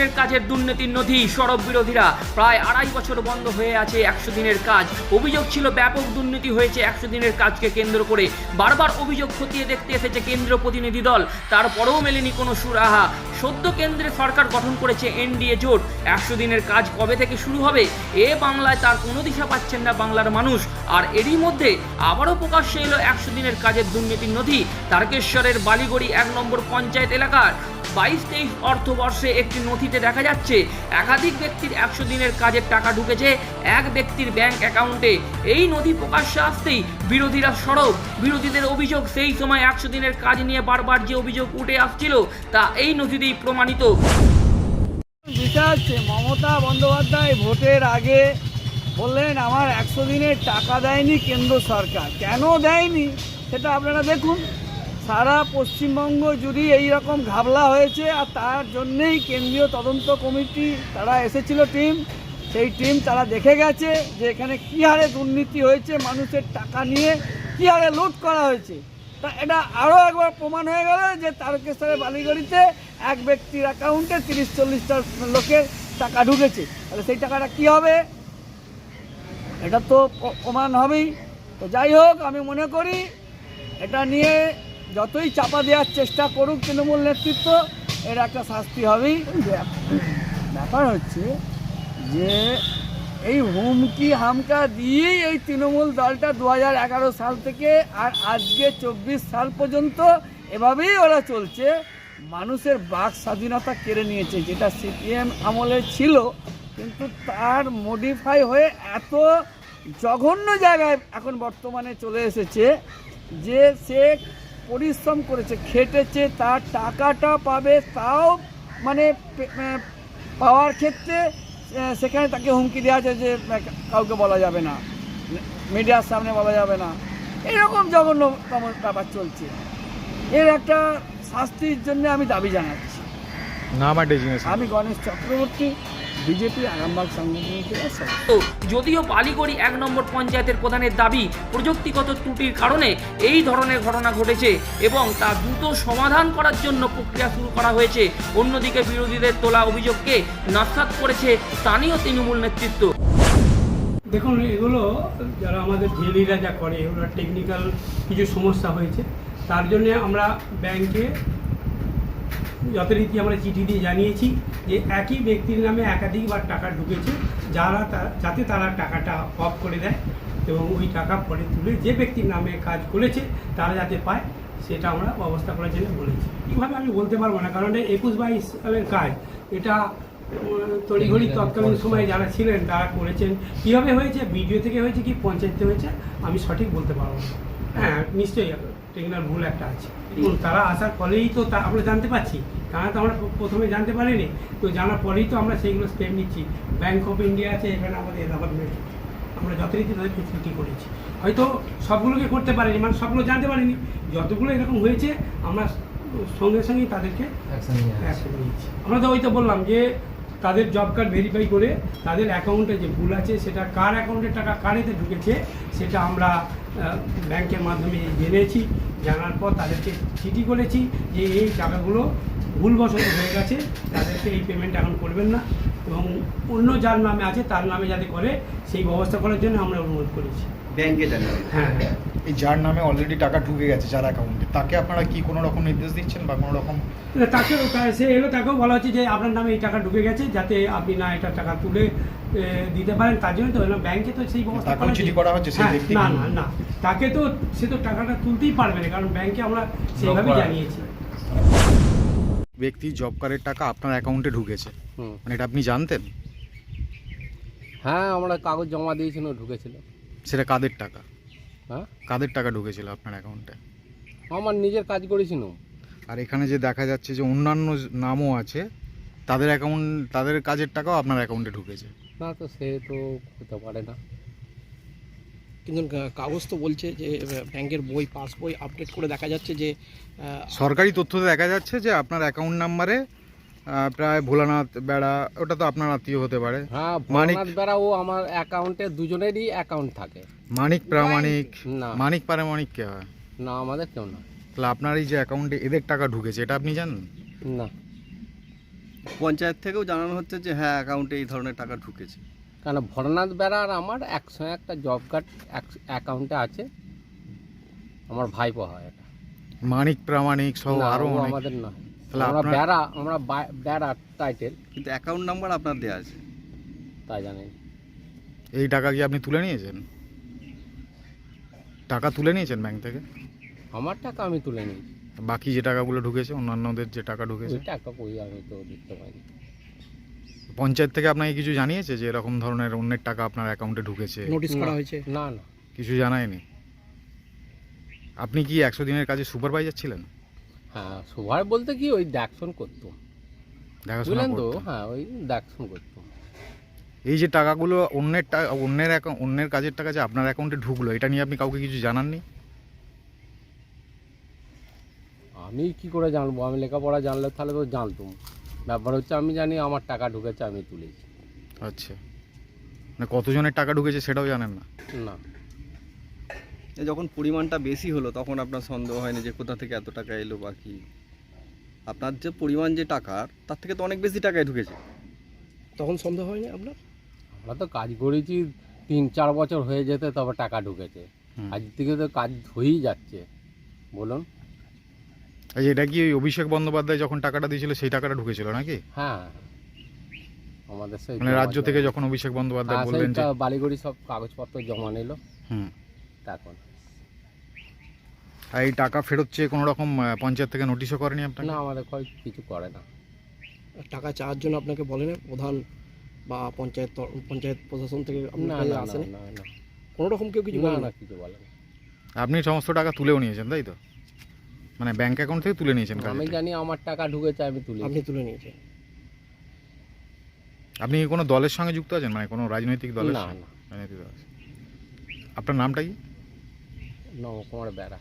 দিনের কাজের দুর্নীতির নথি সড়ক বিরোধীরা। প্রায় আড়াই বছর বন্ধ হয়ে আছে একশো দিনের কাজ। অভিযোগ ছিল ব্যাপক দুর্নীতি হয়েছে একশো দিনের কাজকে কেন্দ্র করে। বারবার অভিযোগ খতিয়ে দেখতে এসেছে কেন্দ্রীয় প্রতিনিধি দল। তারপরেও মেলেনি কোনো সুরাহা। সদ্য কেন্দ্রে সরকার গঠন করেছে এনডিএ জোট। একশো দিনের কাজ কবে থেকে শুরু হবে? এ বাংলায় তার কোনো দিশা পাচ্ছেন না বাংলার মানুষ। আর এরই মধ্যে আবারও প্রকাশ্যে এলো একশো দিনের কাজের দুর্নীতির নথি। তারকেশ্বরের বালিগড়ি এক নম্বর পঞ্চায়েত এলাকার বাইশ তেইশ অর্থবর্ষে একটি নথিতে দেখা যাচ্ছে, একাধিক ব্যক্তির একশো দিনের কাজের টাকা ঢুকেছে এক ব্যক্তির ব্যাংক অ্যাকাউন্টে এই নথি প্রকাশ্যে আসতেই বিরোধীরা সরব। বিরোধীদের অভিযোগ সেই সময় একশো দিনের কাজ নিয়ে বারবার যে অভিযোগ উঠে আসছিল, তা এই নথিতেই প্রমাণিত। মমতা বন্দ্যোপাধ্যায় ভোটের আগে বললেন, আমার একশো দিনের টাকা দেয়নি কেন্দ্র সরকার। কেন দেয়নি, সেটা আপনারা দেখুন। সারা পশ্চিমবঙ্গ জুড়ে এই রকম ঘাবলা হয়েছে, আর তার জন্যেই কেন্দ্রীয় তদন্ত কমিটি, তারা এসেছিল টিম, সেই টিম তারা দেখে গেছে যে এখানে কী হারে দুর্নীতি হয়েছে, মানুষের টাকা নিয়ে কী হারে লুট করা হয়েছে। তা এটা আরও একবার প্রমাণ হয়ে গেল যে তারকেশ্বরের বালিগড়িতে এক ব্যক্তির অ্যাকাউন্টে তিরিশ চল্লিশটা লোকের টাকা ঢুকেছে। তাহলে সেই টাকাটা কি হবে? এটা তো প্রমাণ হবেই। তো যাই হোক, আমি মনে করি এটা নিয়ে যতই চাপা দেওয়ার চেষ্টা করুক তৃণমূল নেতৃত্ব, এর একটা শাস্তি হবেই। ব্যাপ- ব্যাপার হচ্ছে যে এই হুমকি হামকা দিয়েই এই তৃণমূল দলটা দু সাল থেকে আর আজকে চব্বিশ সাল পর্যন্ত এভাবেই ওরা চলছে। মানুষের বাক স্বাধীনতা কেড়ে নিয়েছে, যেটা সিপিএম আমলে ছিল, কিন্তু তার মডিফাই হয়ে এত জঘন্য জায়গায় এখন বর্তমানে চলে এসেছে যে সে পরিশ্রম করেছে খেটেছে তার টাকাটা পাবে তাও মানে পাওয়ার ক্ষেত্রে সেখানে তাকে হুমকি দেওয়া আছে যে কাউকে বলা যাবে না মিডিয়ার সামনে বলা যাবে না। এরকম জঘন্যতম ব্যাপার চলছে। এর একটা শাস্তির জন্য আমি দাবি জানাচ্ছি। আমি গণেশ চক্রবর্তী বিজেপি আরামবাগ সাংগঠনিক তো যদিও বালিগড়ি এক নম্বর পঞ্চায়েতের প্রধানের দাবি প্রযুক্তিগত ত্রুটির কারণে এই ধরনের ঘটনা ঘটেছে এবং তা দ্রুত সমাধান করার জন্য প্রক্রিয়া শুরু করা হয়েছে। অন্যদিকে বিরোধীদের তোলা অভিযোগকে নস্বাত করেছে স্থানীয় তৃণমূল নেতৃত্ব। দেখুন এগুলো যারা আমাদের জেলিরা যা করে এগুলো টেকনিক্যাল কিছু সমস্যা হয়েছে। তার জন্য আমরা ব্যাংকে যথারীতি আমরা চিঠি দিয়ে জানিয়েছি যে একই ব্যক্তির নামে একাধিকবার টাকা ঢুকেছে যারা তা- যাতে তারা টাকাটা অফ করে দেয় এবং ওই টাকা পরে তুলে যে ব্যক্তির নামে কাজ করেছে তারা যাতে পায় সেটা আমরা ব্যবস্থা করার জন্য বলেছি। কীভাবে আমি বলতে পারব না কারণ একুশ বাইশ সালের কাজ এটা তড়িঘড়ি তৎকালীন সময়ে যারা ছিলেন তারা করেছেন। কীভাবে হয়েছে? ভিডিও থেকে হয়েছে কি পঞ্চায়েতে হয়েছে? আমি সঠিক বলতে পারব না। হ্যাঁ নিশ্চয়ই টেকনার ভুল একটা আছে। তারা আসার ফলেই তো তা আমরা জানতে পারছি। তারা তো আমরা প্রথমে জানতে পারিনি। তো জানার পরেই তো আমরা সেইগুলো স্টেপ নিচ্ছি। ব্যাংক অফ ইন্ডিয়া আছে এখানে আমাদের এলাহাবাদ মেট্রো আমরা যথারীতি তাদের ফেসিলিটি করেছি। হয়তো সবগুলোকে করতে পারিনি মানে সবগুলো জানতে পারিনি। যতগুলো এরকম হয়েছে আমরা সঙ্গে সঙ্গেই তাদেরকে আমরা তো ওই তো বললাম যে তাদের জব কার্ড ভেরিফাই করে তাদের অ্যাকাউন্টে যে ভুল আছে, সেটা কার অ্যাকাউন্টের টাকা কারেতে ঢুকেছে, সেটা আমরা ব্যাংকের মাধ্যমে জেনেছি, জানার পর তাদেরকে চিঠি করেছি যে এই টাকাগুলো ভুলবশত হয়ে গেছে, তাদেরকে এই পেমেন্ট এখন করবেন না। এবং অন্য যার নামে আছে তার নামে যাতে করে সেই ব্যবস্থা করার জন্য আমরা অনুরোধ করেছি। ব্যাংকে জানাবেন হ্যাঁ হ্যাঁ। এই যার নামে অলরেডি টাকা ঢুকে গেছে যার অ্যাকাউন্টে তাকে আপনারা কি কোনো রকম নির্দেশ দিচ্ছেন বা কোনো রকম না, তাকে সে এলো তাকেও বলা হচ্ছে যে আপনার নামে এই টাকা ঢুকে গেছে যাতে আপনি না এটা টাকা তুলে দিতে পারেন তার জন্য তো ব্যাংকে তো সেই ব্যবস্থা করা চিঠি করা হচ্ছে সেই হ্যাঁ, না না না। তাকে তো সে তো টাকাটা তুলতেই পারবে না কারণ ব্যাংকে আমরা সেইভাবেই জানিয়েছি। ব্যক্তি জব কার্ডের টাকা আপনার অ্যাকাউন্টে ঢুকেছে। মানে এটা আপনি জানতেন? হ্যাঁ আমরা কাগজ জমা দিয়েছিল ঢুকেছিল। সেটা কাদের টাকা? হ্যাঁ? কাদের টাকা ঢুকেছিল আপনার অ্যাকাউন্টে আমার নিজের কাজ করেছিল। আর এখানে যে দেখা যাচ্ছে যে অন্যান্য নামও আছে তাদের অ্যাকাউন্ট তাদের কাজের টাকাও আপনার অ্যাকাউন্টে ঢুকেছে। না তো সে তো হতে পারে না। কিন্তু কাগজ তো বলছে যে ব্যাংকের বই পাস বই আপডেট করে দেখা যাচ্ছে যে সরকারি তথ্যতে দেখা যাচ্ছে যে আপনার অ্যাকাউন্ট নাম্বারে প্রায় ভোলানাথ বেড়া ওটা তো আপনার আত্মীয় হতে পারে। হ্যাঁ মানিক- বেড়া ও আমার অ্যাকাউন্টে দুজনেরই অ্যাকাউন্ট থাকে। মানিক প্রামাণিক? না। মানিক প্রামাণিক কে হয়? না আমাদের কেউ না। তাহলে আপনার এই যে অ্যাকাউন্টে এদের টাকা ঢুকেছে এটা আপনি জানেন? না। পঞ্চায়েত থেকেও জানানো হচ্ছে যে হ্যাঁ অ্যাকাউন্টে এই ধরনের টাকা ঢুকেছে। কেন ভরনাথ বেড়া আর আমার একসঙ্গে একটা জব কার্ড অ্যাকাউন্টে আছে। আমার ভাইপো হয় এটা। মানিক প্রামাণিক সহ না, আরও আমাদের না। তাহলে আমরা বেড়া আমরা বেড়া টাইটেল কিন্তু অ্যাকাউন্ট নাম্বার আপনার দেওয়া আছে। তাই জানেন এই টাকা কি আপনি তুলে নিয়েছেন? টাকা তুলে নিয়েছেন ব্যাংক থেকে? আমার টাকা আমি তুলে নিয়েছি। বাকি যে টাকাগুলো ঢুকেছে অন্যান্যদের যে টাকা ঢুকেছে। টাকা কই আমি তো দেখতে পাইনি। পঞ্চায়েত থেকে আপনাকে কিছু জানিয়েছে যে এরকম ধরনের অন্যের টাকা আপনার অ্যাকাউন্টে ঢুকেছে? নোটিশ করা হয়েছে? না না। কিছু জানায়নি? আপনি কি একশো দিনের কাজে সুপারভাইজার ছিলেন? হ্যাঁ সবার বলতে কি ওই দেখশন করতাম দেখাশোনা বুঝলেন তো? করতেন। হ্যাঁ ওই দেখশন করতাম এই যে টাকাগুলো অন্যের টাকা অন্যের অ্যাকাউন্ট অন্যের কাজের টাকা যে আপনার অ্যাকাউন্টে ঢুকলো এটা নিয়ে আপনি কাউকে কিছু জানাননি? আমি কি করে জানব? আমি লেখাপড়া জানলে তাহলে তো জানতাম। ব্যাপার হচ্ছে আমি জানি আমার টাকা ঢুকেছে আমি তুলেছি। আচ্ছা। মানে কতজনের টাকা ঢুকেছে সেটাও জানেন না? না। যখন পরিমাণটা বেশি হলো তখন আপনার সন্দেহ হয়নি যে কোথা থেকে এত টাকা এলো বা কি? আপনার যে পরিমাণ যে টাকার তার থেকে তো অনেক বেশি টাকায় ঢুকেছে। তখন সন্দেহ হয়নি আপনার? আমরা তো কাজ করেছি তিন চার বছর হয়ে যেতে তবে টাকা ঢুকেছে। আজ থেকে তো কাজ হয়েই যাচ্ছে। বলুন। এই এটা কি ওই অভিষেক বন্দ্যোপাধ্যায় যখন টাকাটা দিয়েছিল সেই টাকাটা ঢুকেছিল নাকি? হ্যাঁ। আমাদের সেই মানে রাজ্য থেকে যখন অভিষেক বন্দ্যোপাধ্যায় হ্যাঁ, বললেন যে সেই সব কাগজপত্র জমা নিল। হুম। তখন এই টাকা ফেরত চেয়ে কোনো রকম পঞ্চায়েত থেকে নোটিশও করেনি আপনাকে? না আমাদের কিছু করে না। টাকা চাওয়ার জন্য আপনাকে বলেন প্রধান বা পঞ্চায়েত তর- পঞ্চায়েত প্রশাসন থেকে আপনার না না আসেনি? না না কোনো রকম কেউ কিছু বলে না না? কিছু বলে না। আপনি সমস্ত টাকা তুলেও নিয়েছেন তাই তো? মানে ব্যাংক অ্যাকাউন্ট থেকে তুলে নিয়েছেন আমি জানি আমার টাকা ঢুকেছে আমি তুলে আপনি তুলে নিয়েছেন। আপনি কি কোনো দলের সঙ্গে যুক্ত আছেন? মানে কোনো রাজনৈতিক দলের না না। রাজনৈতিক দল আছে। আপনার নামটা কি? নবকুমার বেড়া।